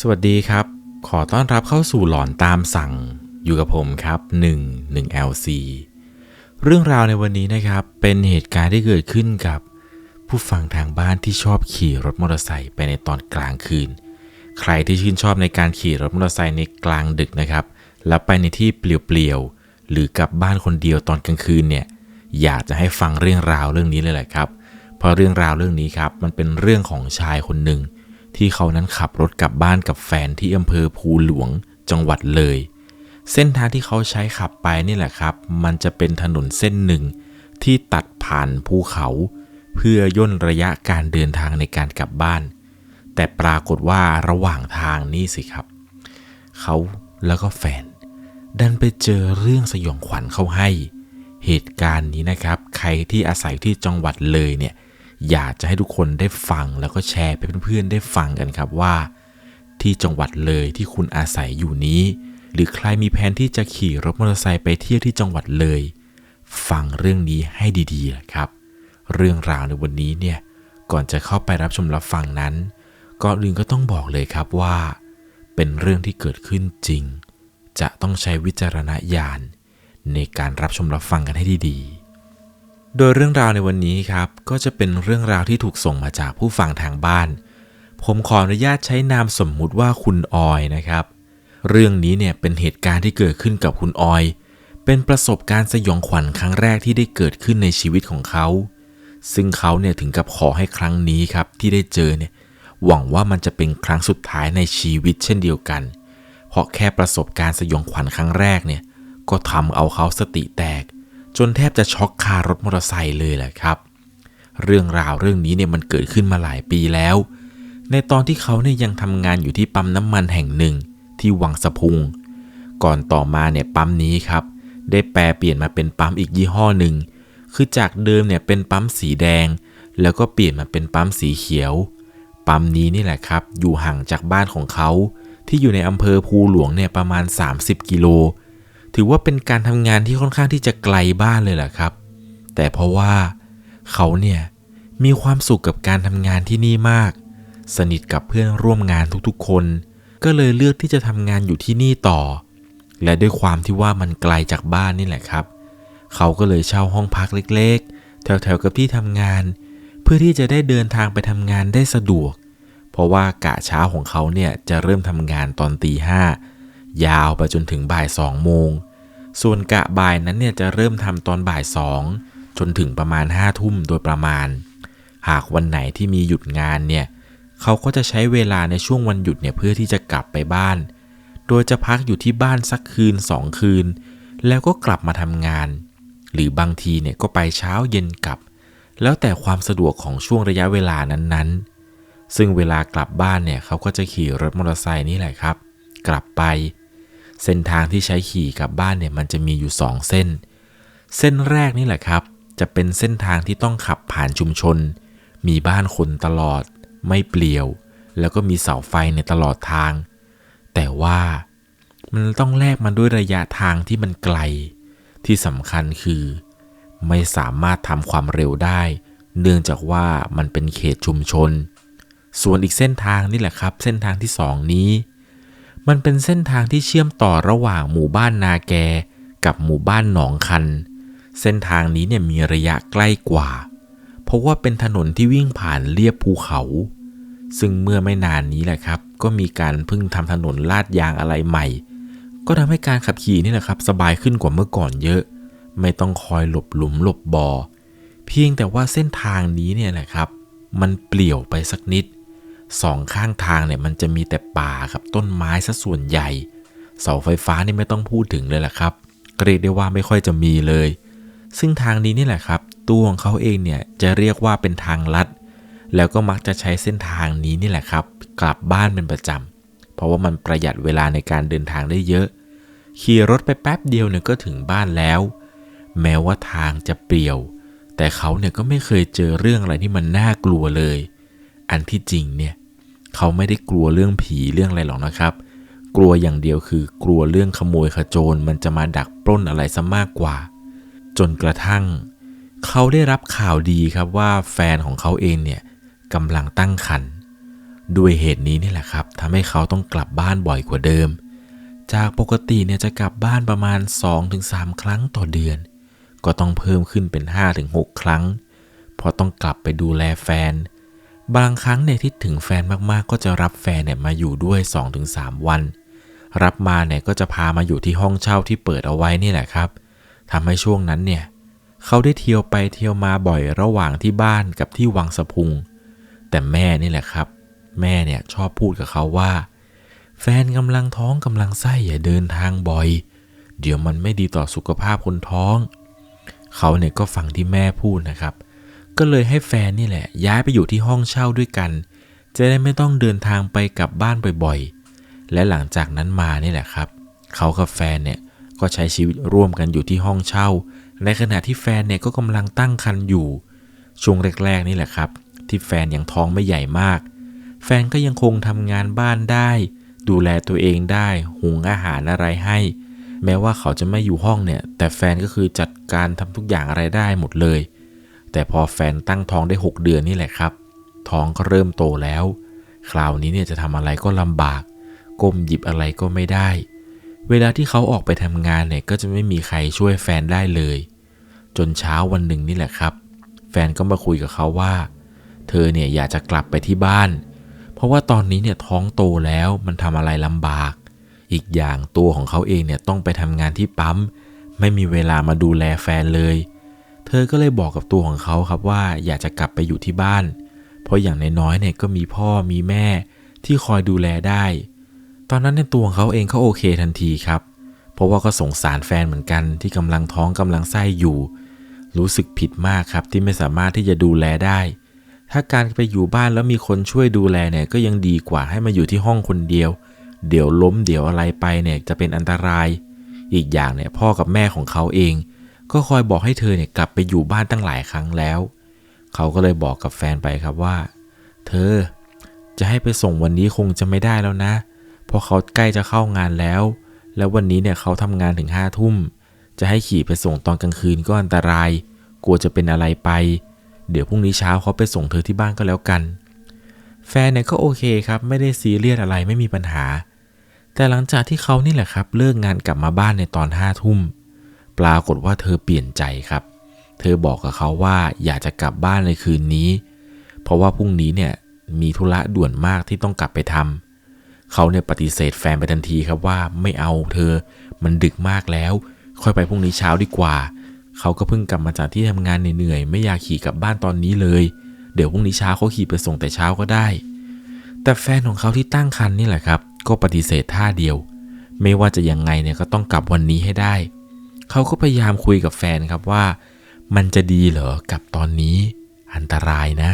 สวัสดีครับ ขอต้อนรับเข้าสู่หลอนตามสั่ง อยู่กับผมครับ 1 1 LC เรื่องราวในวันนี้นะครับ เป็นเหตุการณ์ที่เกิดขึ้นกับ ผู้ฟังทางบ้านที่ชอบขี่รถมอเตอร์ไซค์ไปในตอนกลางคืน ใครที่ชื่นชอบในการขี่รถมอเตอร์ไซค์ในกลางดึกนะครับ แล้วไปในที่เปลี่ยวๆหรือกลับบ้านคนเดียวตอนกลางคืนเนี่ย อยากจะให้ฟังเรื่องราวเรื่องนี้เลยแหละครับ เพราะเรื่องราวเรื่องนี้ครับ มันเป็นเรื่องของชายคนหนึ่ง ที่เขานั้นขับรถกลับบ้านกับแฟนที่อำเภอภูหลวงจังหวัดเลย เส้นทางที่เขาใช้ขับไปนี่แหละครับ มันจะเป็นถนนเส้นหนึ่งที่ตัดผ่านภูเขา เพื่อย่นระยะการเดินทางในการกลับบ้าน แต่ปรากฏว่าระหว่างทางนี่สิครับ เขาแล้วก็แฟน ดันไปเจอเรื่องสยองขวัญเข้าให้ เหตุการณ์นี้นะครับ ใครที่อาศัยที่จังหวัดเลยเนี่ย อยากจะให้ทุกคนได้ฟังแล้วก็แชร์ไปเพื่อนๆได้ฟังกันครับว่า ที่จังหวัดเลยที่คุณอาศัยอยู่นี้ หรือใครมีแผนที่จะขี่รถมอเตอร์ไซค์ไปเที่ยวที่จังหวัดเลย ฟังเรื่องนี้ให้ดีๆนะครับ เรื่องราวในวันนี้เนี่ยก่อนจะเข้าไปรับชมรับฟังนั้นก่อนอื่นก็ต้องบอกเลยครับว่า เป็นเรื่องที่เกิดขึ้นจริง จะต้องใช้วิจารณญาณในการรับชมรับฟังกันให้ดีๆ โดยเรื่องราวในวันนี้ครับ ก็จะเป็นเรื่องราวที่ถูกส่งมาจากผู้ฟังทางบ้าน ผมขออนุญาตใช้นามสมมุติว่าคุณออยนะครับ เรื่องนี้เนี่ยเป็นเหตุการณ์ที่เกิดขึ้นกับคุณออย เป็นประสบการณ์สยองขวัญครั้งแรกที่ได้เกิดขึ้นในชีวิตของเขา ซึ่งเขาเนี่ยถึงกับขอให้ครั้งนี้ครับที่ได้เจอเนี่ยหวังว่ามันจะเป็นครั้งสุดท้ายในชีวิตเช่นเดียวกัน เพราะแค่ประสบการณ์สยองขวัญครั้งแรกเนี่ยก็ทำเอาเขาสติแตก จนแทบจะช็อกคารถมอเตอร์ไซค์เลยแหละครับ เรื่องราวเรื่องนี้เนี่ยมันเกิดขึ้นมาหลายปีแล้ว ในตอนที่เขาเนี่ยยังทำงานอยู่ที่ปั๊มน้ำมันแห่งหนึ่งที่วังสะพุง ก่อนต่อมาเนี่ยปั๊มนี้ครับ ได้แปลเปลี่ยนมาเป็นปั๊มอีกยี่ห้อหนึ่ง คือจากเดิมเนี่ยเป็นปั๊มสีแดง แล้วก็เปลี่ยนมาเป็นปั๊มสีเขียว ปั๊มนี้นี่แหละครับ อยู่ห่างจากบ้านของเขาที่อยู่ในอำเภอภูหลวงเนี่ยประมาณ 30 กิโล ถือว่าเป็นการทำงานที่ค่อนข้างที่จะไกลบ้านเลยแหละครับ แต่เพราะว่าเขาเนี่ยมีความสุขกับการทำงานที่นี่มาก สนิทกับเพื่อนร่วมงานทุกๆ คน ก็เลยเลือกที่จะทำงานอยู่ที่นี่ต่อ และด้วยความที่ว่ามันไกลจากบ้านนี่แหละครับ เขาก็เลยเช่าห้องพักเล็กๆ แถวๆกับที่ทำงาน เพื่อที่จะได้เดินทางไปทำงานได้สะดวก เพราะว่ากะเช้าของเขาเนี่ยจะเริ่มทำงานตอนตีห้ายาวไปจนถึงบ่ายสองโมง ส่วนกะบ่ายนั้นเนี่ยจะเริ่มทำตอนบ่ายสองจนถึงประมาณห้าทุ่มโดยประมาณ หากวันไหนที่มีหยุดงานเนี่ยเขาก็จะใช้เวลาในช่วงวันหยุดเนี่ยเพื่อที่จะกลับไปบ้าน โดยจะพักอยู่ที่บ้านสักคืนสองคืน แล้วก็กลับมาทำงาน หรือบางทีเนี่ยก็ไปเช้าเย็นกลับ แล้วแต่ความสะดวกของช่วงระยะเวลานั้นๆ ซึ่งเวลากลับบ้านเนี่ยเขาก็จะขี่รถมอเตอร์ไซค์นี่แหละครับ กลับไป เส้นทางที่ใช้ขี่กลับบ้านเนี่ยมันจะมีอยู่สองเส้น เส้นแรกนี่แหละครับ จะเป็นเส้นทางที่ต้องขับผ่านชุมชน มีบ้านคนตลอด ไม่เปลี่ยว แล้วก็มีเสาไฟในตลอดทาง แต่ว่ามันต้องแลกมาด้วยระยะทางที่มันไกล ที่สำคัญคือ ไม่สามารถทำความเร็วได้ เนื่องจากว่ามันเป็นเขตชุมชน ส่วนอีกเส้นทางนี่แหละครับ เส้นทางที่สองนี้ มันเป็นเส้นทางที่เชื่อมต่อระหว่างหมู่บ้านนาแกกับหมู่บ้านหนองคัน เส้นทางนี้เนี่ยมีระยะใกล้กว่า เพราะว่าเป็นถนนที่วิ่งผ่านเลียบภูเขา ซึ่งเมื่อไม่นานนี้แหละครับ ก็มีการเพิ่งทำถนนลาดยางอะไรใหม่ ก็ทำให้การขับขี่นี่แหละครับ สบายขึ้นกว่าเมื่อก่อนเยอะ ไม่ต้องคอยหลบหลุมหลบบ่อเพียงแต่ว่าเส้นทางนี้เนี่ยแหละครับ มันเปลี่ยวไปสักนิด สองข้างทางเนี่ยมันจะมีแต่ป่ากับต้นไม้ซะส่วนใหญ่ เสาไฟฟ้านี่ไม่ต้องพูดถึงเลยแหละครับเรียกได้ว่าไม่ค่อยจะมีเลย ซึ่งทางนี้นี่แหละครับ ตัวของเขาเองเนี่ยจะเรียกว่าเป็นทางลัด แล้วก็มักจะใช้เส้นทางนี้นี่แหละครับ กลับบ้านเป็นประจำเพราะว่ามันประหยัดเวลาในการเดินทางได้เยอะ ขี่รถไปแป๊บเดียวเนี่ยก็ถึงบ้านแล้ว แม้ว่าทางจะเปลี่ยว แต่เขาเนี่ยก็ไม่เคยเจอเรื่องอะไรที่มันน่ากลัวเลย อันที่จริงเนี่ยเขาไม่ได้กลัวเรื่องผีเรื่องอะไรหรอกนะครับ กลัวอย่างเดียวคือกลัวเรื่องขโมยขโจรมันจะมาดักปล้นอะไรซะมากกว่า จนกระทั่ง เขาได้รับข่าวดีครับว่าแฟนของเขาเองเนี่ยกำลังตั้งครรภ์ด้วยเหตุนี้นี่แหละครับทำให้เขาต้องกลับบ้านบ่อยกว่าเดิม จากปกติเนี่ยจะกลับบ้านประมาณ 2-3 ครั้งต่อเดือน ก็ต้องเพิ่มขึ้นเป็น 5-6 ครั้ง เพราะต้องกลับไปดูแลแฟน บางครั้งเนี่ยที่ถึงแฟนมากๆ ก็จะรับแฟนเนี่ยมาอยู่ด้วย 2-3 วัน รับมาเนี่ยก็จะพามาอยู่ที่ห้องเช่าที่เปิดเอาไว้นี่แหละครับทำให้ช่วงนั้นเนี่ยเขาได้เที่ยวไปเที่ยวมาบ่อยระหว่างที่บ้านกับที่วังสะพุง แต่แม่นี่แหละครับ แม่เนี่ยชอบพูดกับเขาว่า แฟนกำลังท้องกำลังไส้อย่าเดินทางบ่อย เดี๋ยวมันไม่ดีต่อสุขภาพคนท้อง เขาเนี่ยก็ฟังที่แม่พูดนะครับ ก็เลยให้แฟนนี่แหละ ย้ายไปอยู่ที่ห้องเช่าด้วยกัน จะได้ไม่ต้องเดินทางไปกลับบ้านบ่อยๆ และหลังจากนั้นมานี่แหละครับ เขากับแฟนเนี่ยก็ใช้ชีวิตร่วมกันอยู่ที่ห้องเช่า ในขณะที่แฟนเนี่ยก็กำลังตั้งครรภ์อยู่ ช่วงแรกๆนี่แหละครับ ที่แฟนยังท้องไม่ใหญ่มาก แฟนก็ยังคงทำงานบ้านได้ ดูแลตัวเองได้หุงอาหารอะไรให้ แม้ว่าเขาจะไม่อยู่ห้องเนี่ย แต่แฟนก็คือจัดการทำทุกอย่างอะไรได้หมดเลย แต่พอแฟนตั้งท้องได้ 6 เดือนนี่แหละครับ ท้องก็เริ่มโตแล้ว คราวนี้เนี่ยจะทำอะไรก็ลำบาก ก้มหยิบอะไรก็ไม่ได้ เวลาที่เขาออกไปทำงานเนี่ยก็จะไม่มีใครช่วยแฟนได้เลย จนเช้าวันหนึ่งนี่แหละครับ แฟนก็มาคุยกับเขาว่า เธอเนี่ยอยากจะกลับไปที่บ้าน เพราะว่าตอนนี้เนี่ยท้องโตแล้วมันทำอะไรลำบาก อีกอย่างตัวของเขาเองเนี่ยต้องไปทำงานที่ปั๊ม ไม่มีเวลามาดูแลแฟนเลยเเธอก็เลยบอกกับตัวของเขาครับว่าอยากจะกลับไปอยู่ที่บ้าน เพราะอย่างน้อยๆเนี่ยก็มีพ่อมีแม่ที่คอยดูแลได้ ตอนนั้นในตัวของเขาเองเขาโอเคทันทีครับ เพราะว่าก็สงสารแฟนเหมือนกันที่กำลังท้องกำลังไส้อยู่ รู้สึกผิดมากครับที่ไม่สามารถที่จะดูแลได้ ถ้าการไปอยู่บ้านแล้วมีคนช่วยดูแลเนี่ยก็ยังดีกว่าให้มาอยู่ที่ห้องคนเดียว เดี๋ยวล้มเดี๋ยวอะไรไปเนี่ยจะเป็นอันตราย อีกอย่างเนี่ยพ่อกับแม่ของเขาเอง ก็คอยบอกให้เธอเนี่ยกลับไปอยู่บ้านตั้งหลายครั้งแล้ว เขาก็เลยบอกกับแฟนไปครับว่า เธอจะให้ไปส่งวันนี้คงจะไม่ได้แล้วนะ เพราะเขาใกล้จะเข้างานแล้ว แล้ววันนี้เนี่ยเขาทำงานถึงห้าทุ่ม จะให้ขี่ไปส่งตอนกลางคืนก็อันตราย กลัวจะเป็นอะไรไป เดี๋ยวพรุ่งนี้เช้าเขาไปส่งเธอที่บ้านก็แล้วกัน แฟนเนี่ยก็โอเคครับ ไม่ได้ซีเรียสอะไรไม่มีปัญหา แต่หลังจากที่เขานี่แหละครับ เลิกงานกลับมาบ้านในตอนห้าทุ่ม ปรากฏว่าเธอเปลี่ยนใจครับ เธอบอกกับเขาว่าอยากจะกลับบ้านในคืนนี้ เพราะว่าพรุ่งนี้เนี่ยมีธุระด่วนมากที่ต้องกลับไปทำเขาเนี่ยปฏิเสธแฟนไปทันทีครับว่าไม่เอาเธอมันดึกมากแล้ว ค่อยไปพรุ่งนี้เช้าดีกว่า เขาก็เพิ่งกลับมาจากที่ทำงานเหนื่อยๆไม่อยากขี่กลับบ้านตอนนี้เลย เดี๋ยวพรุ่งนี้เช้าเขาขี่ไปส่งแต่เช้าก็ได้ แต่แฟนของเขาที่ตั้งครรภ์นี่แหละครับ ก็ปฏิเสธท่าเดียว ไม่ว่าจะยังไงเนี่ยก็ต้องกลับวันนี้ให้ได้ เขาก็พยายามคุยกับแฟนครับว่า มันจะดีเหรอกับตอนนี้อันตรายนะ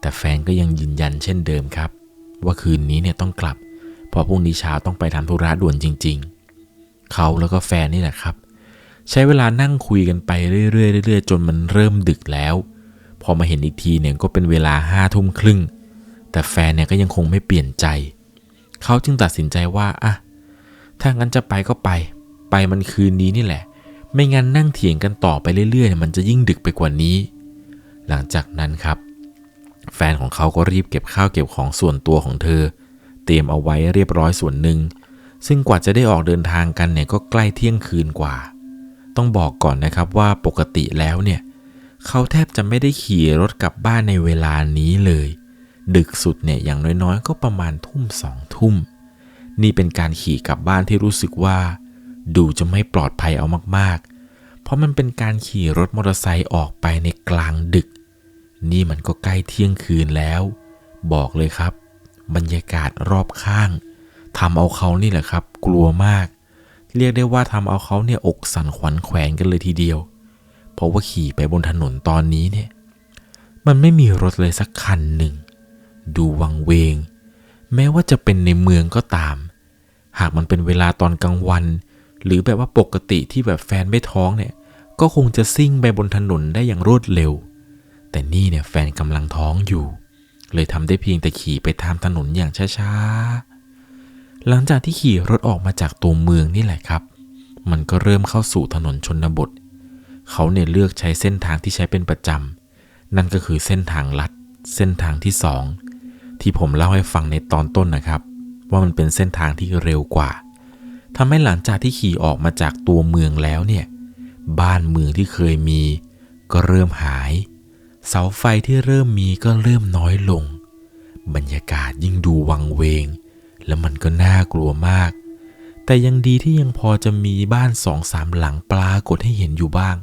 แต่แฟนก็ยังยืนยันเช่นเดิมครับ ว่าคืนนี้เนี่ยต้องกลับ เพราะพรุ่งนี้เช้าต้องไปทำธุระด่วนจริง ๆ เขาแล้วก็แฟนนี่แหละครับ ใช้เวลานั่งคุยกันไปเรื่อยๆเรื่อยๆจนมันเริ่มดึกแล้ว พอมาเห็นอีกทีเนี่ยก็เป็นเวลาห้าทุ่มครึ่ง แต่แฟนเนี่ยก็ยังคงไม่เปลี่ยนใจ เขาจึงตัดสินใจว่าอะถ้างั้นจะไปก็ไป ไปมันคืนนี้นี่แหละ ไม่งั้นนั่งเถียงกันต่อไปเรื่อยๆ มันจะยิ่งดึกไปกว่านี้ หลังจากนั้นครับ แฟนของเขาก็รีบเก็บข้าวเก็บของส่วนตัวของเธอ เตรียมเอาไว้เรียบร้อยส่วนหนึ่ง ซึ่งกว่าจะได้ออกเดินทางกันเนี่ยก็ใกล้เที่ยงคืนกว่า ต้องบอกก่อนนะครับว่าปกติแล้วเนี่ยเขาแทบจะไม่ได้ขี่รถกลับบ้านในเวลานี้เลย ดึกสุดเนี่ยอย่างน้อยๆ ก็ประมาณทุ่มสองทุ่ม นี่เป็นการขี่กลับบ้านที่รู้สึกว่า ดูจะไม่ปลอดภัยเอามากๆ เพราะมันเป็นการขี่รถมอเตอร์ไซค์ออกไปในกลางดึก นี่มันก็ใกล้เที่ยงคืนแล้ว บอกเลยครับ บรรยากาศรอบข้างทำเอาเขานี่แหละครับ กลัวมาก เรียกได้ว่าทำเอาเขาเนี่ยอกสั่นขวัญแขวนกันเลยทีเดียว เพราะว่าขี่ไปบนถนนตอนนี้เนี่ย มันไม่มีรถเลยสักคันหนึ่ง ดูวังเวง แม้ว่าจะเป็นในเมืองก็ตาม หากมันเป็นเวลาตอนกลางวัน หรือแบบว่าปกติที่แบบแฟนไม่ท้องเนี่ย ก็คงจะซิ่งไปบนถนนได้อย่างรวดเร็ว แต่นี่เนี่ยแฟนกำลังท้องอยู่ เลยทำได้เพียงแต่ขี่ไปตามถนนอย่างช้าๆ หลังจากที่ขี่รถออกมาจากตัวเมืองนี่แหละครับ มันก็เริ่มเข้าสู่ถนนชนบท เขาเนี่ยเลือกใช้เส้นทางที่ใช้เป็นประจำ นั่นก็คือเส้นทางลัด เส้นทางที่สองทที่ผมเล่าให้ฟังในตอนต้นนะครับ ว่ามันเป็นเส้นทางที่เร็วกว่า ทำให้หลังจากที่ขี่ออกมาจากตัวเมืองแล้วเนี่ย บ้านเมืองที่เคยมีก็เริ่มหาย เสาไฟที่เริ่มมีก็เริ่มน้อยลง บรรยากาศยิ่งดูวังเวง และมันก็น่ากลัวมาก แต่ยังดีที่ยังพอจะมีบ้านสองสามหลังปรากฏให้เห็นอยู่บ้าง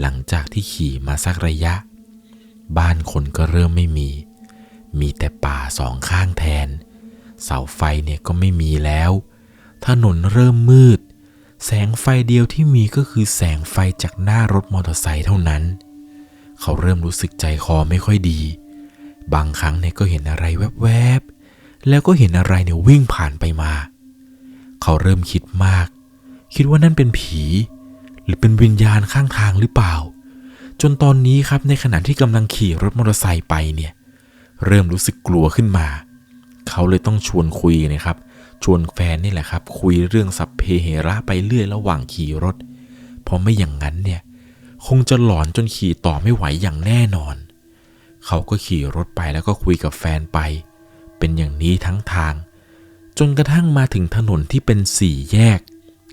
หลังจากที่ขี่มาสักระยะ บ้านคนก็เริ่มไม่มี มีแต่ป่าสองข้างแทน เสาไฟเนี่ยก็ไม่มีแล้ว ถนนเริ่มมืด แสงไฟเดียวที่มีก็คือแสงไฟจากหน้ารถมอเตอร์ไซค์เท่านั้น เขาเริ่มรู้สึกใจคอไม่ค่อยดี บางครั้งเนี่ยก็เห็นอะไรแวบๆ แล้วก็เห็นอะไรเนี่ยวิ่งผ่านไปมา เขาเริ่มคิดมาก คิดว่านั่นเป็นผี หรือเป็นวิญญาณข้างทางหรือเปล่า จนตอนนี้ครับในขณะที่กำลังขี่รถมอเตอร์ไซค์ไปเนี่ย เริ่มรู้สึกกลัวขึ้นมา เขาเลยต้องชวนคุยนะครับ ชวนแฟนนี่แหละครับ คุยเรื่องสัพเพเหระไปเรื่อยระหว่างขี่รถ เพราะไม่อย่างนั้นเนี่ย คงจะหลอนจนขี่ต่อไม่ไหวอย่างแน่นอน เขาก็ขี่รถไปแล้วก็คุยกับแฟนไป เป็นอย่างนี้ทั้งทาง จนกระทั่งมาถึงถนนที่เป็นสี่แยก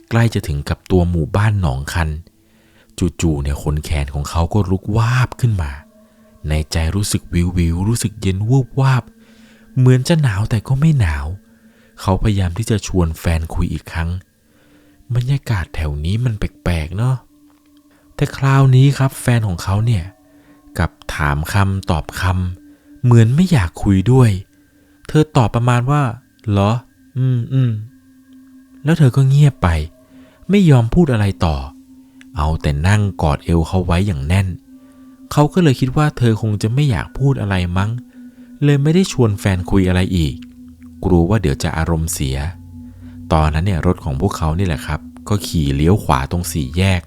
ใกล้จะถึงกับตัวหมู่บ้านหนองคัน จู่ๆเนี่ยขนแขนของเขาก็ลุกวาบขึ้นมา ในใจรู้สึกวิววิวรู้สึกเย็นวูบวาบ เหมือนจะหนาวแต่ก็ไม่หนาว เขาพยายามที่จะชวนแฟนคุยอีกครั้ง บรรยากาศแถวนี้มันแปลกๆเนาะแต่คราวนี้ครับแฟนของเขาเนี่ยกับถามคำตอบคำเหมือนไม่อยากคุยด้วย เธอตอบประมาณว่า เหรอ อืมอืมแล้วเธอก็เงียบไป ไม่ยอมพูดอะไรต่อ เอาแต่นั่งกอดเอวเขาไว้อย่างแน่น เขาก็เลยคิดว่าเธอคงจะไม่อยากพูดอะไรมั้ง เลยไม่ได้ชวนแฟนคุยอะไรอีก กลัวว่าเดี๋ยวจะอารมณ์เสีย ตอนนั้นเนี่ยรถของพวกเขานี่แหละครับ ก็ขี่เลี้ยวขวาตรงสี่แยก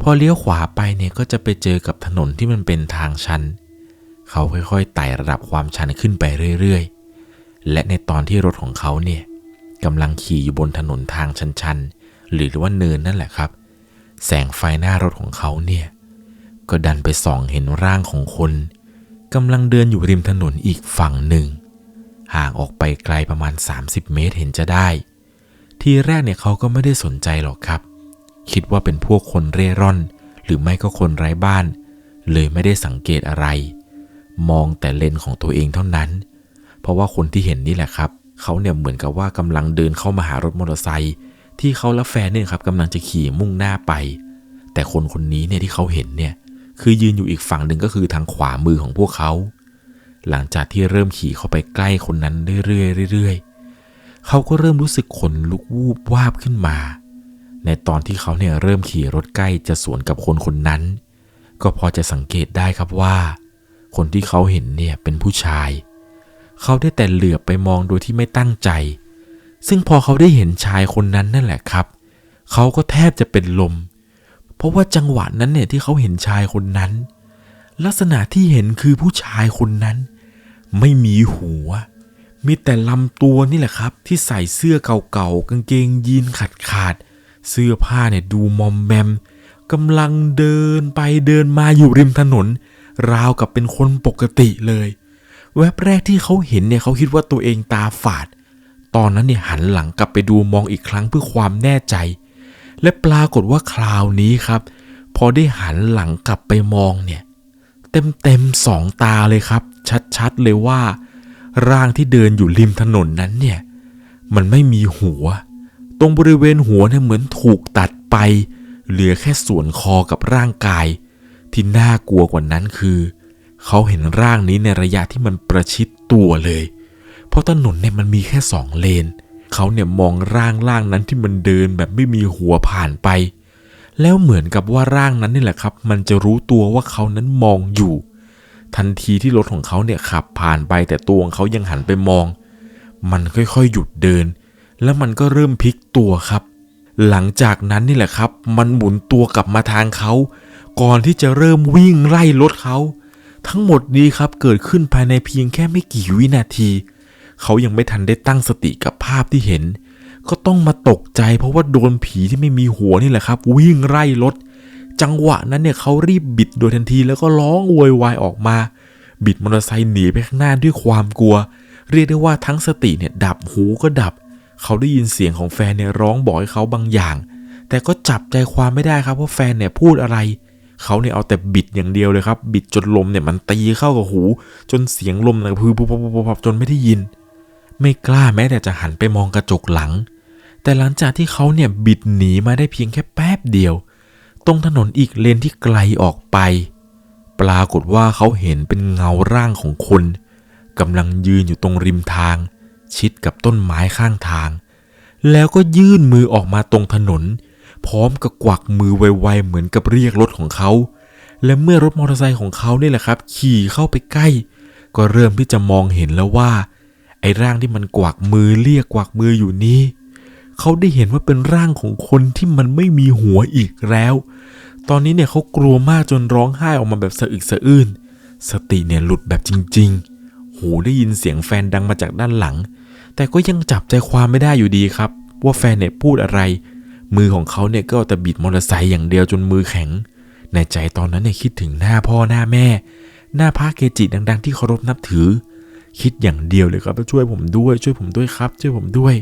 พอเลี้ยวขวาไปเนี่ยก็จะไปเจอกับถนนที่มันเป็นทางชัน เขาค่อยๆไต่ระดับความชันขึ้นไปเรื่อยๆ และในตอนที่รถของเขาเนี่ยกำลังขี่อยู่บนถนนทางชันๆ หรือว่าเนินนั่นแหละครับ แสงไฟหน้ารถของเขาเนี่ยก็ดันไปส่องเห็นร่างของคนกำลังเดินอยู่ริมถนนอีกฝั่งหนึ่ง ห่างออกไปไกลประมาณ 30 เมตรเห็นจะได้ ทีแรกเนี่ยเขาก็ไม่ได้สนใจหรอกครับ คิดว่าเป็นพวกคนเร่ร่อน หรือไม่ก็คนไร้บ้าน เลยไม่ได้สังเกตอะไร มองแต่เลนของตัวเองเท่านั้น เพราะว่าคนที่เห็นนี่แหละครับ เขาเนี่ยเหมือนกับว่ากำลังเดินเข้ามาหารถมอเตอร์ไซค์ที่เขาและแฟนเนี่ยครับกำลังจะขี่มุ่งหน้าไป แต่คนคนนี้เนี่ยที่เขาเห็นเนี่ยคือยืนอยู่อีกฝั่งหนึ่งก็คือทางขวามือของพวกเขา หลังจากที่เริ่มขี่เข้าไปใกล้คนนั้นเรื่อยๆเรื่อยๆเขาก็เริ่มรู้สึกขนลุกวูบวาบขึ้นมา ในตอนที่เขาเนี่ยเริ่มขี่รถใกล้จะสวนกับคนคนนั้น ก็พอจะสังเกตได้ครับว่า คนที่เขาเห็นเนี่ยเป็นผู้ชาย เขาได้แต่เหลือบไปมองโดยที่ไม่ตั้งใจ ซึ่งพอเขาได้เห็นชายคนนั้นนั่นแหละครับ เขาก็แทบจะเป็นลม เพราะว่าจังหวะนั้นเนี่ยที่เขาเห็นชายคนนั้น ลักษณะที่เห็นคือผู้ชายคนนั้น ไม่มีหัว มีแต่ลำตัวนี่แหละครับ ที่ใส่เสื้อเก่าๆกางเกงยีนขาดขาดๆเสื้อผ้าเนี่ยดูมอมแมมกำลังเดินไปเดินมาอยู่ริมถนน ราวกับเป็นคนปกติเลย แวบแรกที่เขาเห็นเนี่ยเขาคิดว่าตัวเองตาฝาด ตอนนั้นเนี่ยหันหลังกลับไปดูมองอีกครั้งเพื่อความแน่ใจ และปรากฏว่าคราวนี้ครับ พอได้หันหลังกลับไปมองเนี่ย เต็มๆสองตาเลยครับ ชัดๆเลยว่า ร่างที่เดินอยู่ริมถนนนั้นเนี่ย มันไม่มีหัว ตรงบริเวณหัวเนี่ยเหมือนถูกตัดไป เหลือแค่ส่วนคอกับร่างกาย ที่น่ากลัวกว่านั้นคือ เขาเห็นร่างนี้ในระยะที่มันประชิดตัวเลย เพราะถนนเนี่ยมันมีแค่สองเลน เขาเนี่ยมองร่างร่างนั้นที่มันเดินแบบไม่มีหัวผ่านไป แล้วเหมือนกับว่าร่างนั้นนี่แหละครับ มันจะรู้ตัวว่าเขานั้นมองอยู่ ทันทีที่รถของเขาเนี่ยขับผ่านไปแต่ตัวของเขายังหันไปมอง มันค่อยๆหยุดเดิน แล้วมันก็เริ่มพลิกตัวครับ หลังจากนั้นนี่แหละครับ มันหมุนตัวกลับมาทางเขา ก่อนที่จะเริ่มวิ่งไล่รถเขา ทั้งหมดนี้ครับเกิดขึ้นภายในเพียงแค่ไม่กี่วินาที เขายังไม่ทันได้ตั้งสติกับภาพที่เห็น ก็ต้องมาตกใจเพราะว่าโดนผีที่ไม่มีหัวนี่แหละครับ วิ่งไล่รถ จังหวะนั้นเนี่ยเขารีบบิดโดยทันทีแล้วก็ร้องโวยวายออกมา บิดมอเตอร์ไซค์หนีไปข้างหน้าด้วยความกลัว เรียกได้ว่าทั้งสติเนี่ยดับหูก็ดับ เขาได้ยินเสียงของแฟนเนี่ยร้องบอกให้เขาบางอย่าง แต่ก็จับใจความไม่ได้ครับว่าแฟนเนี่ยพูดอะไรเขาเนี่ยเอาแต่บิดอย่างเดียวเลยครับ บิดจนลมเนี่ยมันตีเข้ากับหู จนเสียงลมเนี่ยพือปุ๊บปุ๊บปุ๊บจนไม่ได้ยิน ไม่กล้าแม้แต่จะหันไปมองกระจกหลัง แต่หลังจากที่เขาเนี่ยบิดหนีมาได้เพียงแค่แป๊บเดียว ตรงถนนอีกเลนที่ไกลออกไป ปรากฏว่าเขาเห็นเป็นเงาร่างของคนกำลังยืนอยู่ตรงริมทาง ชิดกับต้นไม้ข้างทาง แล้วก็ยื่นมือออกมาตรงถนน พร้อมกับกวักมือไวๆเหมือนกับเรียกรถของเขา และเมื่อรถมอเตอร์ไซค์ของเขานี่แหละครับ ขี่เข้าไปใกล้ ก็เริ่มที่จะมองเห็นแล้วว่า ไอ้ร่างที่มันกวักมือเรียกกวักมืออยู่นี้ เขาได้เห็นว่าเป็นร่างของคนที่มันไม่มีหัวอีกแล้ว ตอนนี้เนี่ยเขากลัวมากจนร้องไห้ออกมาแบบสะอึกสะอื้น สติเนี่ยหลุดแบบจริง ๆ หูได้ยินเสียงแฟนดังมาจากด้านหลัง แต่ก็ยังจับใจความไม่ได้อยู่ดีครับ ว่าแฟนเนี่ยพูดอะไร มือของเขาเนี่ยก็เอาแต่บิดมอเตอร์ไซค์อย่างเดียวจนมือแข็ง ในใจตอนนั้นเนี่ยคิดถึงหน้าพ่อหน้าแม่ หน้าพระเกจิดัง ๆ ที่เคารพนับถือ คิดอย่างเดียวเลยครับช่วยผมด้วย ช่วยผมด้วยครับ ช่วยผมด้วย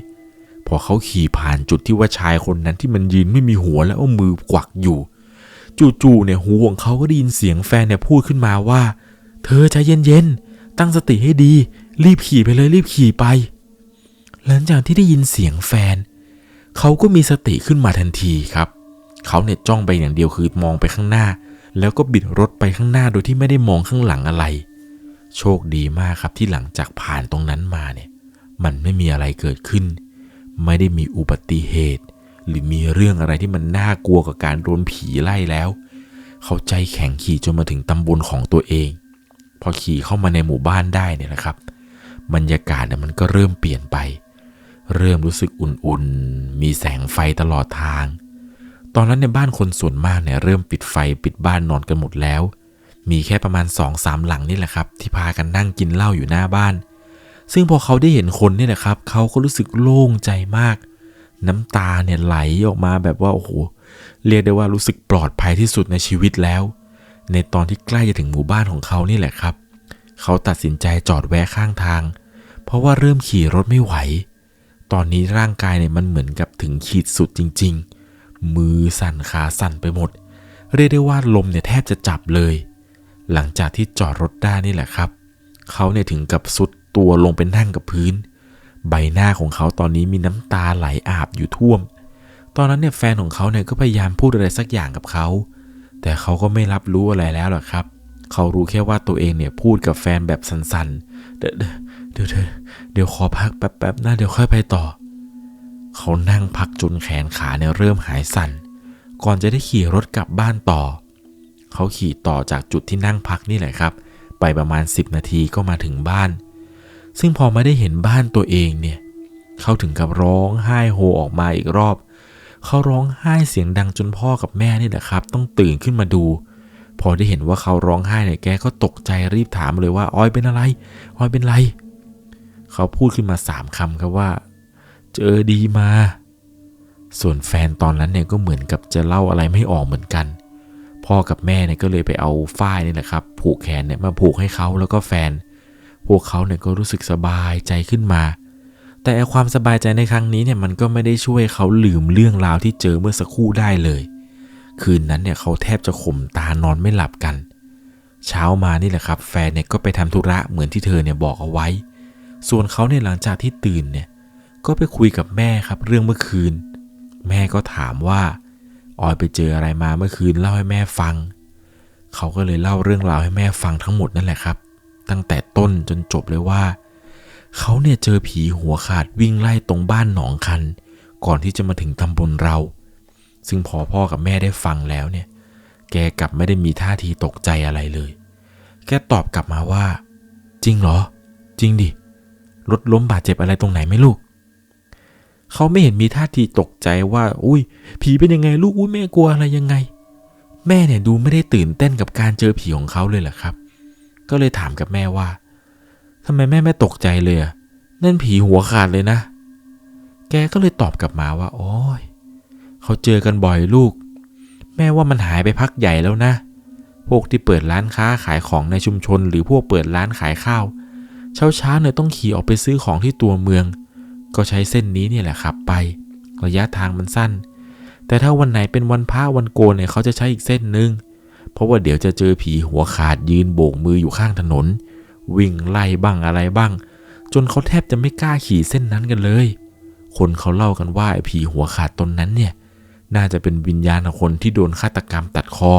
พอเขาขี่ผ่านจุดที่ว่าชายคนนั้นที่มันยืนไม่มีหัวแล้วเอามือกวักอยู่ จู่ๆเนี่ยหูของเขาก็ได้ยินเสียงแฟนเนี่ยพูดขึ้นมาว่า เธอใจเย็นๆตั้งสติให้ดี รีบขี่ไปเลยรีบขี่ไป หลังจากที่ได้ยินเสียงแฟน เขาก็มีสติขึ้นมาทันทีครับ เขาเนี่ยจ้องไปอย่างเดียวคือมองไปข้างหน้า แล้วก็บิดรถไปข้างหน้าโดยที่ไม่ได้มองข้างหลังอะไร โชคดีมากครับที่หลังจากผ่านตรงนั้นมาเนี่ย มันไม่มีอะไรเกิดขึ้น ไม่ได้มีอุบัติเหตุ หรือมีเรื่องอะไรที่มันน่ากลัวกับการโดนผีไล่แล้ว เขาใจแข็งขี่จนมาถึงตำบลของตัวเอง พอขี่เข้ามาในหมู่บ้านได้เนี่ยนะครับ บรรยากาศเนี่ยมันก็เริ่มเปลี่ยนไป เริ่มรู้สึกอุ่นๆ มีแสงไฟตลอดทาง ตอนนั้นในบ้านคนส่วนมากเนี่ยเริ่มปิดไฟปิดบ้านนอนกันหมดแล้ว มีแค่ประมาณสองสามหลังนี่แหละครับ ที่พากันนั่งกินเหล้าอยู่หน้าบ้าน ซึ่งพอเขาได้เห็นคนเนี่ยนะครับ เขาก็รู้สึกโล่งใจมาก น้ำตาเนี่ยไหลออกมาแบบว่าโอ้โหเรียกได้ว่ารู้สึกปลอดภัยที่สุดในชีวิตแล้ว ในตอนที่ใกล้จะถึงหมู่บ้านของเขานี่แหละครับ เขาตัดสินใจจอดแวะข้างทาง เพราะว่าเริ่มขี่รถไม่ไหว ตอนนี้ร่างกายเนี่ยมันเหมือนกับถึงขีดสุดจริง ๆ มือสั่นขาสั่นไปหมด เรียกได้ว่าลมเนี่ยแทบจะจับเลย หลังจากที่จอดรถได้นี่แหละครับ เขาเนี่ยถึงกับสุด ตัวลงเป็นนั่งกับพื้น ใบหน้าของเขาตอนนี้มีน้ำตาไหลอาบอยู่ท่วม ตอนนั้นเนี่ยแฟนของเขาเนี่ยก็พยายามพูดอะไรสักอย่างกับเขา แต่เขาก็ไม่รับรู้อะไรแล้วหรอกครับ เขารู้แค่ว่าตัวเองเนี่ยพูดกับแฟนแบบสันๆเดี๋ยวเดี๋ยวเดี๋ยวเดี๋ยวขอพักแป๊บๆนะเดี๋ยวค่อยไปต่อ เขานั่งพักจนแขนขาเนี่ยเริ่มหายสั่น ก่อนจะได้ขี่รถกลับบ้านต่อ เขาขี่ต่อจากจุดที่นั่งพักนี่แหละครับ ไปประมาณ 10 นาทีก็มาถึงบ้าน ซึ่งพอไม่ได้เห็นบ้านตัวเองเนี่ย เขาถึงกับร้องไห้โฮออกมาอีกรอบ เขาร้องไห้เสียงดังจนพ่อกับแม่นี่แหละครับ ต้องตื่นขึ้นมาดู พอได้เห็นว่าเขาร้องไห้เนี่ยแกก็ตกใจรีบถามเลยว่าออยเป็นอะไรออยเป็นไร เขาพูดขึ้นมาสามคำครับว่า เจอดีมา ส่วนแฟนตอนนั้นเนี่ยก็เหมือนกับจะเล่าอะไรไม่ออกเหมือนกันพ่อกับแม่เนี่ยก็เลยไปเอาฝ้ายนี่แหละครับ ผูกแขนเนี่ยมาผูกให้เขาแล้วก็แฟน พวกเขาเนี่ยก็รู้สึกสบายใจขึ้นมา แต่ความสบายใจในครั้งนี้เนี่ยมันก็ไม่ได้ช่วยเขาลืมเรื่องราวที่เจอเมื่อสักครู่ได้เลย คืนนั้นเนี่ยเขาแทบจะข่มตานอนไม่หลับกัน เช้ามานี่แหละครับ แฟนเนี่ยก็ไปทำธุระเหมือนที่เธอเนี่ยบอกเอาไว้ ส่วนเขาเนี่ยหลังจากที่ตื่นเนี่ยก็ไปคุยกับแม่ครับเรื่องเมื่อคืน แม่ก็ถามว่าออยไปเจออะไรมาเมื่อคืนเล่าให้แม่ฟัง เขาก็เลยเล่าเรื่องราวให้แม่ฟังทั้งหมดนั่นแหละครับ ตั้งแต่ต้นจนจบเลยว่า เขาเนี่ยเจอผีหัวขาดวิ่งไล่ตรงบ้านหนองคัน ก่อนที่จะมาถึงตำบลเรา ซึ่งพอพ่อกับแม่ได้ฟังแล้วเนี่ย แกกลับไม่ได้มีท่าทีตกใจอะไรเลย แกตอบกลับมาว่า จริงเหรอ จริงดิรถล้มบาดเจ็บอะไรตรงไหนไหมลูกเขาไม่เห็นมีท่าทีตกใจว่า อุ้ย ผีเป็นยังไงลูกอุ้ยแม่กลัวอะไรยังไง แม่เนี่ยดูไม่ได้ตื่นเต้นกับการเจอผีของเขาเลยเหรอครับ ก็เลยถามกับแม่ว่าทำไมแม่ไม่ตกใจเลยอะนั่นผีหัวขาดเลยนะ แกก็เลยตอบกลับมาว่า โอ้ยเขาเจอกันบ่อยลูก แม่ว่ามันหายไปพักใหญ่แล้วนะ พวกที่เปิดร้านค้าขายของในชุมชน หรือพวกเปิดร้านขายข้าว เช้าเช้าเนี่ยต้องขี่ออกไปซื้อของที่ตัวเมือง ก็ใช้เส้นนี้เนี่ยแหละขับไประยะทางมันสั้น แต่ถ้าวันไหนเป็นวันพระวันโกนเนี่ยเขาจะใช้อีกเส้นหนึ่ง เพราะว่าเดี๋ยวจะเจอผีหัวขาดยืนโบกมืออยู่ข้างถนน วิ่งไล่บ้างอะไรบ้าง จนเขาแทบจะไม่กล้าขี่เส้นนั้นกันเลย คนเขาเล่ากันว่าไอ้ผีหัวขาดตนนั้นเนี่ย น่าจะเป็นวิญญาณของคนที่โดนฆาตกรรมตัดคอ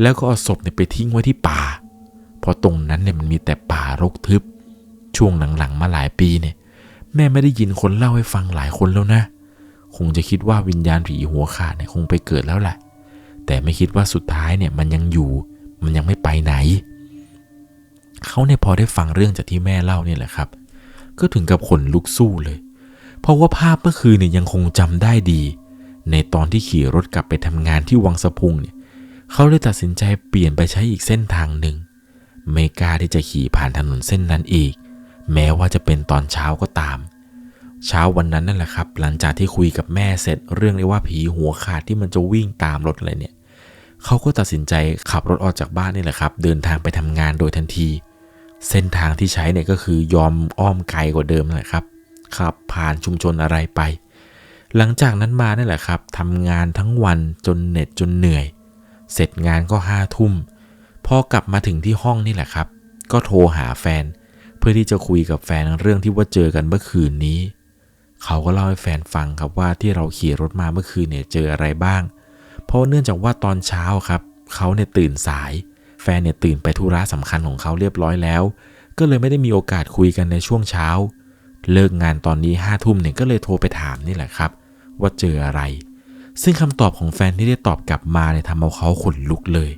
แล้วก็เอาศพเนี่ยไปทิ้งไว้ที่ป่า เพราะตรงนั้นเนี่ยมันมีแต่ป่ารกทึบ ช่วงหลังๆมาหลายปีเนี่ย แม่ไม่ได้ยินคนเล่าให้ฟังหลายคนแล้วนะ คงจะคิดว่าวิญญาณผีหัวขาดเนี่ยคงไปเกิดแล้วแหละ แต่ไม่คิดว่าสุดท้ายเนี่ยมันยังอยู่ มันยังไม่ไปไหน เขาเนี่ยพอได้ฟังเรื่องจากที่แม่เล่าเนี่ยแหละครับ ก็ถึงกับขนลุกสู้เลย เพราะว่าภาพเมื่อคืนเนี่ยยังคงจำได้ดี ในตอนที่ขี่รถกลับไปทำงานที่วังสะพุงเนี่ย เขาเลยตัดสินใจเปลี่ยนไปใช้อีกเส้นทางหนึ่ง ไม่กล้าที่จะขี่ผ่านถนนเส้นนั้นอีก แม้ว่าจะเป็นตอนเช้าก็ตามเช้าวันนั้นนั่นแหละครับ หลังจากที่คุยกับแม่เสร็จเรื่องได้ว่าผีหัวขาดที่มันจะวิ่งตามรถอะไรเนี่ย เขาก็ตัดสินใจขับรถออกจากบ้านนี่แหละครับ เดินทางไปทำงานโดยทันที เส้นทางที่ใช้เนี่ยก็คือยอมอ้อมไกลกว่าเดิมนั่แหละครับ ขับผ่านชุมชนอะไรไป หลังจากนั้นมานี่แหละครับทำงานทั้งวันจนเหน็ดจนเหนื่อย เสร็จงานก็ห้าทุ่ม พอกลับมาถึงที่ห้องนี่แหละครับ ก็โทรหาแฟน เพื่อที่จะคุยกับแฟนเรื่องที่ว่าเจอกันเมื่อคืนนี้ เขาก็เล่าให้แฟนฟังครับว่าที่เราขี่รถมาเมื่อคืนเนี่ยเจออะไรบ้าง เพราะเนื่องจากว่าตอนเช้าครับเขาเนี่ยตื่นสาย แฟนเนี่ยตื่นไปธุระสำคัญของเขาเรียบร้อยแล้ว ก็เลยไม่ได้มีโอกาสคุยกันในช่วงเช้า เลิกงานตอนนี้ห้าทุ่มเนี่ยก็เลยโทรไปถามนี่แหละครับ ว่าเจออะไร ซึ่งคำตอบของแฟนที่ได้ตอบกลับมาเนี่ยทำเอาเขาขนลุกเลย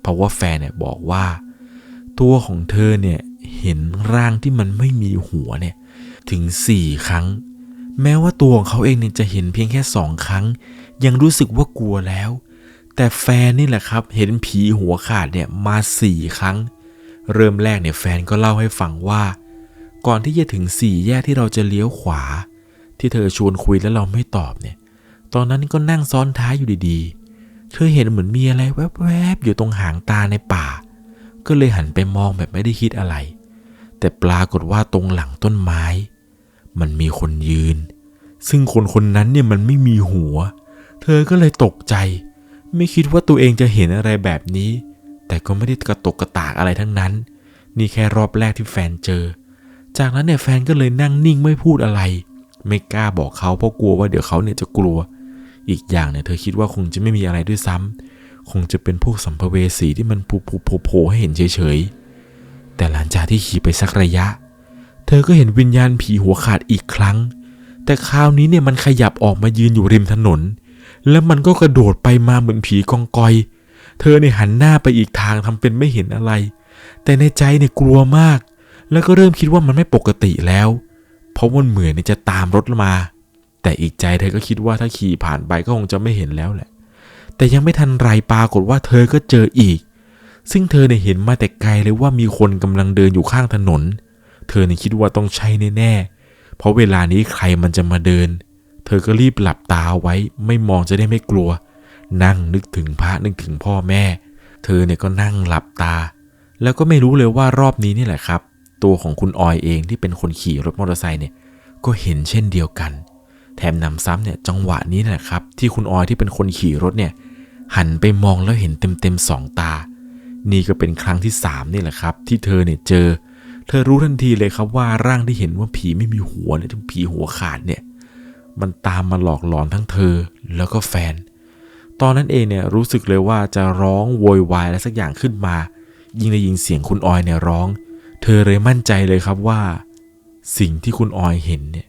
เพราะว่าแฟนเนี่ยบอกว่า ตัวของเธอเนี่ยเห็นร่างที่มันไม่มีหัวเนี่ยถึงสี่ครั้ง แม้ว่าตัวของเขาเองเนี่ยจะเห็นเพียงแค่สองครั้ง ยังรู้สึกว่ากลัวแล้ว แต่แฟนนี่แหละครับ เห็นผีหัวขาดเนี่ยมาสี่ครั้ง เริ่มแรกเนี่ยแฟนก็เล่าให้ฟังว่า ก่อนที่จะถึงสี่แยกที่เราจะเลี้ยวขวา ที่เธอชวนคุยแล้วเราไม่ตอบเนี่ย ตอนนั้นก็นั่งซ้อนท้ายอยู่ดีๆ เธอเห็นเหมือนมีอะไรแวบๆอยู่ตรงหางตาในป่า ก็เลยหันไปมองแบบไม่ได้คิดอะไร แต่ปรากฏว่าตรงหลังต้นไม้ มันมีคนยืนซึ่งคนคนนั้นเนี่ยมันไม่มีหัว เธอก็เลยตกใจ ไม่คิดว่าตัวเองจะเห็นอะไรแบบนี้ แต่ก็ไม่ได้กระตกกระตากอะไรทั้งนั้น นี่แค่รอบแรกที่แฟนเจอ จากนั้นเนี่ยแฟนก็เลยนั่งนิ่งไม่พูดอะไร ไม่กล้าบอกเขาเพราะกลัวว่าเดี๋ยวเขาเนี่ยจะกลัว อีกอย่างเนี่ยเธอคิดว่าคงจะไม่มีอะไรด้วยซ้ำคงจะเป็นพวกสัมภเวสีที่มันผูผูโผโผให้เห็นเฉยๆ แต่หลังจากที่ขี่ไปสักระยะ เธอก็เห็นวิญญาณผีหัวขาดอีกครั้ง แต่คราวนี้เนี่ยมันขยับออกมายืนอยู่ริมถนน แล้วมันก็กระโดดไปมาเหมือนผีกองกอย เธอเนี่ยหันหน้าไปอีกทางทำเป็นไม่เห็นอะไร แต่ในใจเนี่ยกลัวมาก แล้วก็เริ่มคิดว่ามันไม่ปกติแล้ว เพราะมันเหมือนจะตามรถมา แต่อีกใจเธอก็คิดว่าถ้าขี่ผ่านไปก็คงจะไม่เห็นแล้วแหละ แต่ยังไม่ทันไรปรากฏว่าเธอก็เจออีก ซึ่งเธอเนี่ยเห็นมาแต่ไกลเลยว่ามีคนกำลังเดินอยู่ข้างถนน เธอเนี่ยคิดว่าต้องใช่แน่ๆเพราะเวลานี้ใครมันจะมาเดิน เธอก็รีบหลับตาไว้ไม่มองจะได้ไม่กลัว นั่งนึกถึงพระนึกถึงพ่อแม่ เธอเนี่ยก็นั่งหลับตา แล้วก็ไม่รู้เลยว่ารอบนี้นี่แหละครับ ตัวของคุณออยเองที่เป็นคนขี่รถมอเตอร์ไซค์เนี่ยก็เห็นเช่นเดียวกัน แถมนำซ้ำเนี่ยจังหวะนี้แหละครับ ที่คุณออยที่เป็นคนขี่รถเนี่ยหันไปมองแล้วเห็นเต็มๆสองตา นี่ก็เป็นครั้งที่สามนี่แหละครับ ที่เธอเนี่ยเจอ เธอรู้ทันทีเลยครับว่าร่างที่เห็นว่าผีไม่มีหัวเนี่ยทั้งผีหัวขาดเนี่ย มันตามมาหลอกหลอนทั้งเธอแล้วก็แฟน ตอนนั้นเองเนี่ยรู้สึกเลยว่าจะร้องโวยวายอะไรสักอย่างขึ้นมา ยิ่งได้ยินเสียงคุณออยเนี่ยร้อง เธอเลยมั่นใจเลยครับว่า สิ่งที่คุณออยเห็นเนี่ย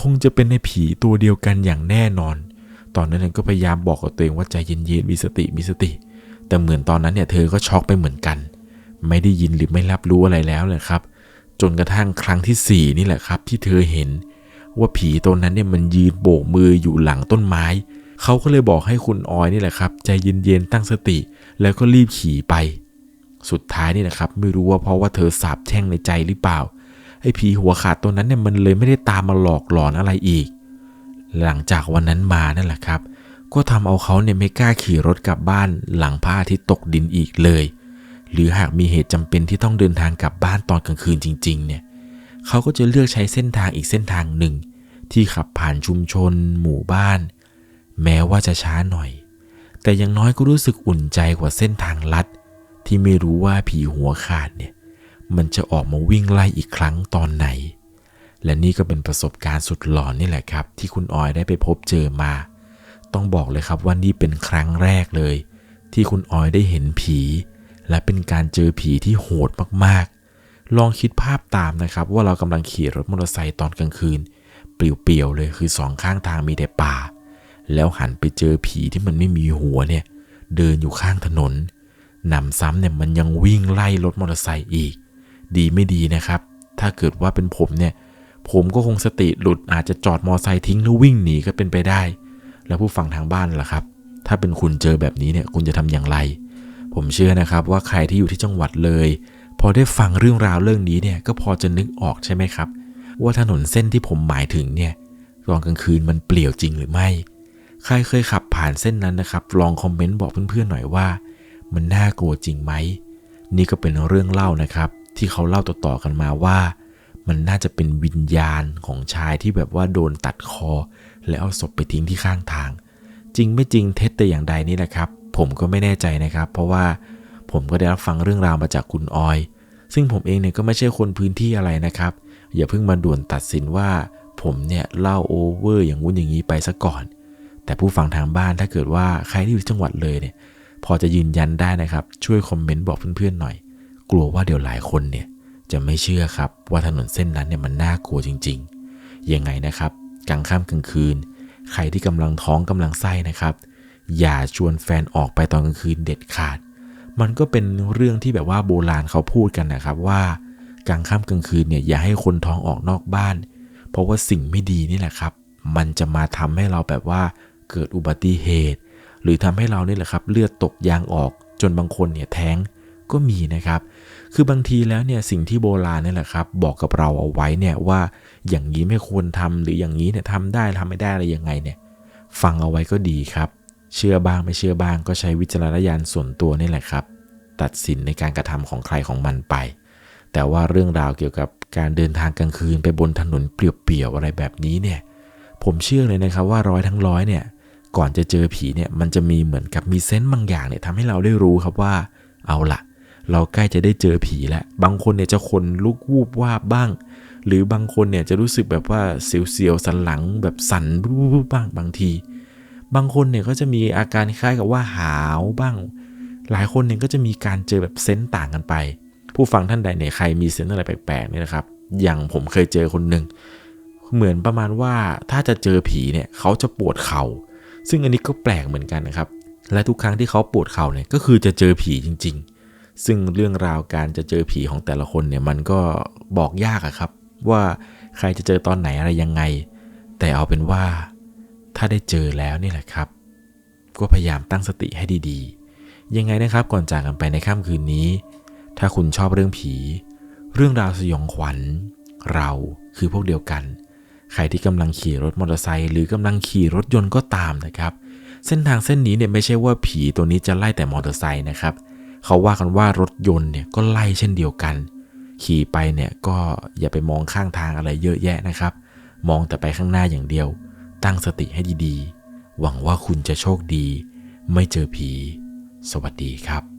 คงจะเป็นในผีตัวเดียวกันอย่างแน่นอน ตอนนั้นเองก็พยายามบอกกับตัวเองว่าใจเย็นๆมีสติมีสติ แต่เหมือนตอนนั้นเนี่ยเธอก็ช็อกไปเหมือนกัน ไม่ได้ยินหรือไม่รับรู้อะไรแล้วเลยครับ จนกระทั่งครั้งที่สี่นี่แหละครับ ที่เธอเห็น ว่าผีตัวนั้นเนี่ยมันยืนโบกมืออยู่หลังต้นไม้ เขาก็เลยบอกให้คุณออยนี่แหละครับ ใจเย็นๆตั้งสติ แล้วก็รีบขี่ไป สุดท้ายนี่แหละครับ ไม่รู้ว่าเพราะว่าเธอสาบแช่งในใจหรือเปล่าไอ้ผีหัวขาดตัวนั้นเนี่ยมันเลยไม่ได้ตามมาหลอกหลอนอะไรอีก หลังจากวันนั้นมานั่นแหละครับ ก็ทำเอาเขาเนี่ยไม่กล้าขี่รถกลับบ้าน หลังพระอาทิตย์ตกดินอีกเลย หรือหากมีเหตุจำเป็นที่ต้องเดินทางกลับบ้านตอนกลางคืนจริง ๆ เนี่ย เขาก็จะเลือกใช้เส้นทางอีกเส้นทางหนึ่ง ที่ขับผ่านชุมชน หมู่บ้าน แม้ว่าจะช้าหน่อย แต่อยังน้อยก็รู้สึกอุ่นใจกว่าเส้นทางลัด ที่ไม่รู้ว่าผีหัวขาดเนี่ยมันจะออกมาวิ่งไล่อีกครั้งตอนไหน และนี่ก็เป็นประสบการณ์สุดหลอนนี่แหละครับ ที่คุณออยได้ไปพบเจอมา ต้องบอกเลยครับว่านี่เป็นครั้งแรกเลย ที่คุณออยได้เห็นผี และเป็นการเจอผีที่โหดมากๆ ลองคิดภาพตามนะครับ ว่าเรากำลังขี่รถมอเตอร์ไซค์ตอนกลางคืน เปลี่ยวๆเลยคือสองข้างทางมีแต่ป่า แล้วหันไปเจอผีที่มันไม่มีหัวเนี่ยเดินอยู่ข้างถนนหนำซ้ำเนี่ยมันยังวิ่งไล่รถมอเตอร์ไซค์อีก ดีไม่ดีนะครับ ถ้าเกิดว่าเป็นผมเนี่ยผมก็คงสติหลุดอาจจะจอดมอเตอร์ไซค์ทิ้งแล้ววิ่งหนีก็เป็นไปได้ แล้วผู้ฟังทางบ้านล่ะครับ ถ้าเป็นคุณเจอแบบนี้เนี่ยคุณจะทำอย่างไร ผมเชื่อนะครับว่าใครที่อยู่ที่จังหวัดเลย พอได้ฟังเรื่องราวเรื่องนี้เนี่ยก็พอจะนึกออกใช่ไหมครับ ว่าถนนเส้นที่ผมหมายถึงเนี่ยตอนกลางคืนมันเปลี่ยวจริงหรือไม่ ใครเคยขับผ่านเส้นนั้นนะครับ ลองคอมเมนต์บอกเพื่อนๆหน่อยว่า มันน่ากลัวจริงไหม นี่ก็เป็นเรื่องเล่านะครับ ที่เขาเล่าต่อๆกันมาว่า มันน่าจะเป็นวิญญาณของชายที่แบบว่าโดนตัดคอ แล้วเอาศพไปทิ้งที่ข้างทาง จริงไม่จริงเท็จแต่อย่างใดนี่แหละครับ ผมก็ไม่แน่ใจนะครับ เพราะว่าผมก็ได้รับฟังเรื่องราวมาจากคุณออย ซึ่งผมเองเนี่ยก็ไม่ใช่คนพื้นที่อะไรนะครับ อย่าเพิ่งมาด่วนตัดสินว่า ผมเนี่ยเล่าโอเวอร์อย่างงู้นอย่างนี้ไปซะก่อน แต่ผู้ฟังทางบ้านถ้าเกิดว่าใครที่อยู่จังหวัดเลยเนี่ย พอจะยืนยันได้นะครับ ช่วยคอมเมนต์บอกเพื่อนๆหน่อย กลัวว่าเดี๋ยวหลายคนเนี่ยจะไม่เชื่อครับว่าถนนเส้นนั้นเนี่ยมันน่ากลัวจริง ๆ ยังไงนะครับ กลางค่ำกลางคืน ใครที่กำลังท้องกำลังไส้นะครับ อย่าชวนแฟนออกไปตอนกลางคืนเด็ดขาด มันก็เป็นเรื่องที่แบบว่าโบราณเขาพูดกันนะครับว่ากลางค่ำกลางคืนเนี่ยอย่าให้คนท้องออกนอกบ้าน เพราะว่าสิ่งไม่ดีนี่แหละครับ มันจะมาทำให้เราแบบว่าเกิดอุบัติเหตุ หรือทำให้เรานี่แหละครับ เลือดตกยางออกจนบางคนเนี่ยแท้งก็มีนะครับ คือบางทีแล้วเนี่ยสิ่งที่โบราณนี่แหละครับ บอกกับเราเอาไว้เนี่ยว่าอย่างนี้ไม่ควรทำหรืออย่างนี้เนี่ยทำได้ทำไม่ได้อะไรยังไงเนี่ย ฟังเอาไว้ก็ดีครับ เชื่อบ้างไม่เชื่อบ้างก็ใช้วิจารณญาณส่วนตัวนี่แหละครับ ตัดสินในการกระทำของใครของมันไป แต่ว่าเรื่องราวเกี่ยวกับการเดินทางกลางคืนไปบนถนนเปลี่ยวๆอะไรแบบนี้เนี่ย ผมเชื่อเลยนะครับว่าร้อยทั้งร้อยเนี่ย ก่อนจะเจอผีเนี่ยมันจะมีเหมือนกับมีเซนต์บางอย่างเนี่ยทำให้เราได้รู้ครับว่า เอาละเราใกล้จะได้เจอผีแล้ว บางคนเนี่ยจะขนลุกวูบวาบบ้าง หรือบางคนเนี่ยจะรู้สึกแบบว่าเสียวๆสันหลังแบบสั่นบูบบ้างบางที บางคนเนี่ยก็จะมีอาการคล้ายกับว่าหาวบ้าง หลายคนเนี่ยก็จะมีการเจอแบบเซนต์ต่างกันไป ผู้ฟังท่านใดเนี่ยใครมีเซนต์อะไรแปลกๆเนี่ยนะครับ อย่างผมเคยเจอคนหนึ่งเหมือนประมาณว่าถ้าจะเจอผีเนี่ยเขาจะปวดเขา่า ซึ่งอันนี้ก็แปลกเหมือนกันนะครับ และทุกครั้งที่เขาปวดเข่าเนี่ยก็คือจะเจอผีจริง ๆ ซึ่งเรื่องราวการจะเจอผีของแต่ละคนเนี่ยมันก็บอกยากอะครับ ว่าใครจะเจอตอนไหนอะไรยังไง แต่เอาเป็นว่า ถ้าได้เจอแล้วนี่แหละครับ ก็พยายามตั้งสติให้ดีๆ ยังไงนะครับก่อนจากกันไปในค่ำคืนนี้ ถ้าคุณชอบเรื่องผี เรื่องราวสยองขวัญ เราคือพวกเดียวกัน ใครที่กำลังขี่รถมอเตอร์ไซค์หรือกำลังขี่รถยนต์ก็ตามนะครับ เส้นทางเส้นนี้เนี่ยไม่ใช่ว่าผีตัวนี้จะไล่แต่มอเตอร์ไซค์นะครับเขาว่ากันว่ารถยนต์เนี่ยก็ไล่เช่นเดียวกัน ขี่ไปเนี่ยก็อย่าไปมองข้างทางอะไรเยอะแยะนะครับ มองแต่ไปข้างหน้าอย่างเดียว ตั้งสติให้ดีๆ หวังว่าคุณจะโชคดี ไม่เจอผี สวัสดีครับ